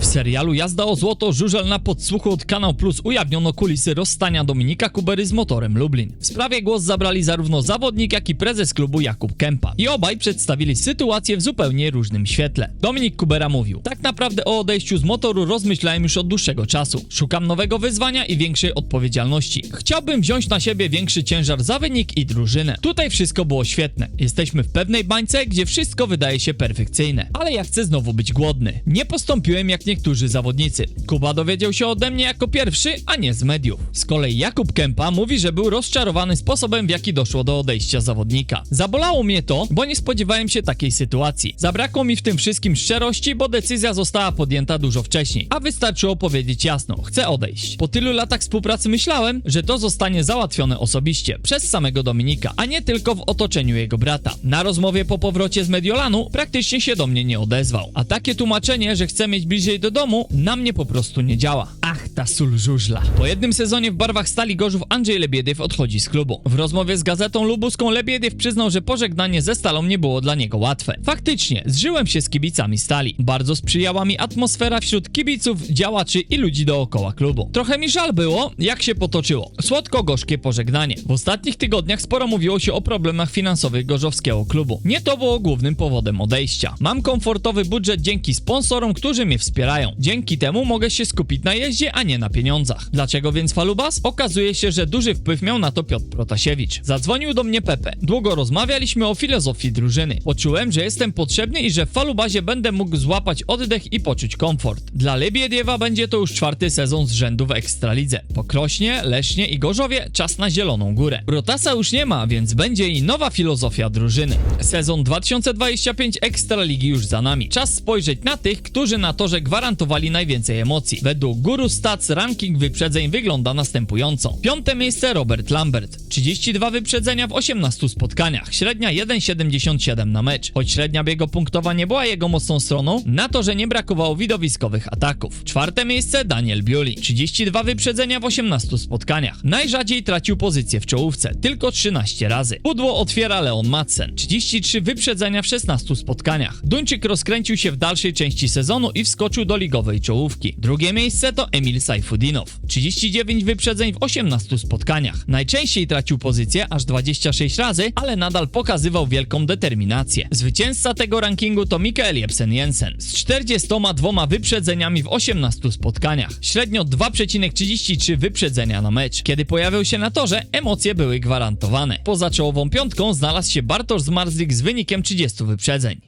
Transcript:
W serialu Jazda o złoto żużel na podsłuchu od Kanał Plus ujawniono kulisy rozstania Dominika Kubery z motorem Lublin. W sprawie głos zabrali zarówno zawodnik, jak i prezes klubu Jakub Kępa. I obaj przedstawili sytuację w zupełnie różnym świetle. Dominik Kubera mówił: Tak naprawdę o odejściu z motoru rozmyślałem już od dłuższego czasu. Szukam nowego wyzwania i większej odpowiedzialności. Chciałbym wziąć na siebie większy ciężar za wynik i drużynę. Tutaj wszystko było świetne. Jesteśmy w pewnej bańce, gdzie wszystko wydaje się perfekcyjne. Ale ja chcę znowu być głodny. Nie postąpiłem jak niektórzy zawodnicy. Kuba dowiedział się ode mnie jako pierwszy, a nie z mediów. Z kolei Jakub Kępa mówi, że był rozczarowany sposobem, w jaki doszło do odejścia zawodnika. Zabolało mnie to, bo nie spodziewałem się takiej sytuacji. Zabrakło mi w tym wszystkim szczerości, bo decyzja została podjęta dużo wcześniej, a wystarczyło powiedzieć jasno, chcę odejść. Po tylu latach współpracy myślałem, że to zostanie załatwione osobiście, przez samego Dominika, a nie tylko w otoczeniu jego brata. Na rozmowie po powrocie z Mediolanu praktycznie się do mnie nie odezwał, a takie tłumaczenie, że chce mieć bliżej do domu, na mnie po prostu nie działa. Ach, ta sól żużla. Po jednym sezonie w barwach Stali Gorzów Andrzej Lebiediew odchodzi z klubu. W rozmowie z gazetą lubuską Lebiediew przyznał, że pożegnanie ze Stalą nie było dla niego łatwe. Faktycznie, zżyłem się z kibicami Stali. Bardzo sprzyjała mi atmosfera wśród kibiców, działaczy i ludzi dookoła klubu. Trochę mi żal było, jak się potoczyło. Słodko-gorzkie pożegnanie. W ostatnich tygodniach sporo mówiło się o problemach finansowych gorzowskiego klubu. Nie to było głównym powodem odejścia. Mam komfortowy budżet dzięki sponsorom, którzy mnie wspierają. Dzięki temu mogę się skupić na jeździe, a nie na pieniądzach. Dlaczego więc Falubas? Okazuje się, że duży wpływ miał na to Piotr Protasiewicz. Zadzwonił do mnie Pepe. Długo rozmawialiśmy o filozofii drużyny. Poczułem, że jestem potrzebny i że w Falubazie będę mógł złapać oddech i poczuć komfort. Dla Lebiediewa będzie to już czwarty sezon z rzędu w Ekstralidze. Po Krośnie, Lesznie i Gorzowie czas na Zieloną Górę. Protasa już nie ma, więc będzie i nowa filozofia drużyny. Sezon 2025 Ekstraligi już za nami. Czas spojrzeć na tych, którzy na torze gwarantowali najwięcej emocji. Według Guru Stats ranking wyprzedzeń wygląda następująco. Piąte miejsce Robert Lambert. 32 wyprzedzenia w 18 spotkaniach. Średnia 1,77 na mecz. Choć średnia biego punktowa nie była jego mocną stroną, na to, że nie brakowało widowiskowych ataków. Czwarte miejsce Daniel Biuli. 32 wyprzedzenia w 18 spotkaniach. Najrzadziej tracił pozycję w czołówce, tylko 13 razy. Pudło otwiera Leon Madsen. 33 wyprzedzenia w 16 spotkaniach. Duńczyk rozkręcił się w dalszej części sezonu i wskoczył do ligowej czołówki. Drugie miejsce to Emil Sajfudinow. 39 wyprzedzeń w 18 spotkaniach. Najczęściej tracił pozycję aż 26 razy, ale nadal pokazywał wielką determinację. Zwycięzca tego rankingu to Mikael Jebsen Jensen z 42 wyprzedzeniami w 18 spotkaniach. Średnio 2,33 wyprzedzenia na mecz. Kiedy pojawiał się na torze, emocje były gwarantowane. Poza czołową piątką znalazł się Bartosz Zmarzlik z wynikiem 30 wyprzedzeń.